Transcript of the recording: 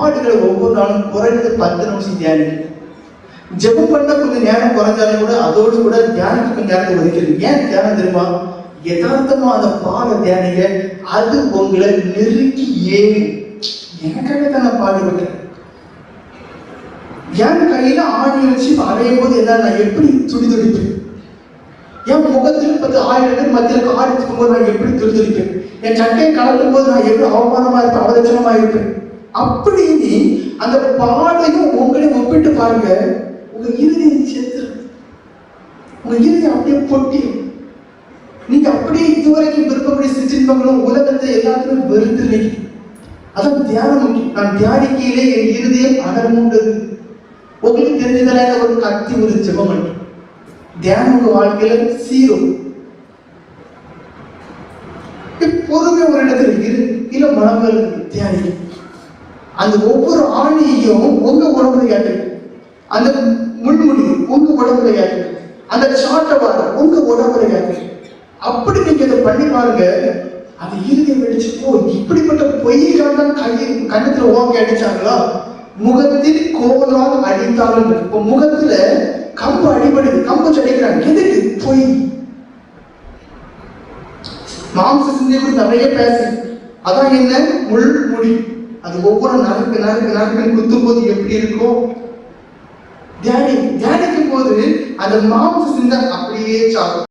பாடுகளை ஒவ்வொரு நாளும் குறைந்தது பத்து நிமிஷம் தியானிங்க ஜெபம் பண்ண கொஞ்சம் நேரம் குறைஞ்சாலும் கூட அதோடு கூட தியானத்துக்கு நேரத்தை ஒதுக்கிறது ஏன் தியானம் தெரியுமா? யதார்த்தமா அந்த பாட தியானிங்க அது உங்களை நெருக்கி ஏறி எனக்காக தான் நான் பாடுபட்டேன் என் கையில ஆடி வச்சு அறையும் போது என்ன நான் எப்படி துடி துடிப்பேன்? என் முகத்தில் பத்து ஆயிரம் பேர் மத்தியில் காடி போது நான் எப்படி துடி துடிப்பேன்? என் சட்டையை கலக்கும் போது நான் எப்படி அவமானமா இருப்பேன் அவதட்சணமா இருப்பேன்? அப்படி நீ அந்த பாடையும் உங்களையும் ஒப்பிட்டு பாருங்க. உங்க இறுதியை செத்து. உங்க இறுதி அப்படியே பொட்டியும் நீங்க அப்படியே இதுவரைக்கும் விருப்பப்படி செஞ்சிருப்பாங்களும் உலகத்தை எல்லாத்தையும் வெறுத்துருவீங்க. அதான் தியானம் நான் தியானிக்கையிலே என் இருதயம் அனர்மூண்டது உங்களுக்கு தெரிஞ்சதான ஒரு கத்தி ஒரு ஜெபம் தியானம் உங்க வாழ்க்கையில சீரும் பொறுமை ஒரு இடத்துல இரு. இல்ல மனங்கள் தியானி அந்த ஒவ்வொரு ஆணியையும் உங்க உடம்புல ஏற்றுங்க அந்த முள்முடி உங்க உடம்புல ஏற்றுங்க அந்த சாட்டவார உங்க உடம்புல ஏற்றுங்க அப்படி நீங்க இதை பண்ணி பாருங்க. அது இறுதி வெடிச்சு போ. இப்படிப்பட்ட தான் கையை கண்ணத்துல ஓங்கி அடிச்சாங்களா? முகத்தில் கோலால் அடித்தாலும் இப்போ முகத்துல கம்பு அடிபடுது. கம்பு அடிக்கிறாங்க எதுக்கு? பொய். மாம்ச சிந்தி குறித்து நிறைய பேசு. அதான் என்ன? முள் முடி அது ஒவ்வொரு நறுக்கு நறுக்கு நறுக்கு குத்தும் போது எப்படி இருக்கும் தியானி தியானிக்கும் போது அந்த மாவு சிந்த அப்படியே சாப்பிடும்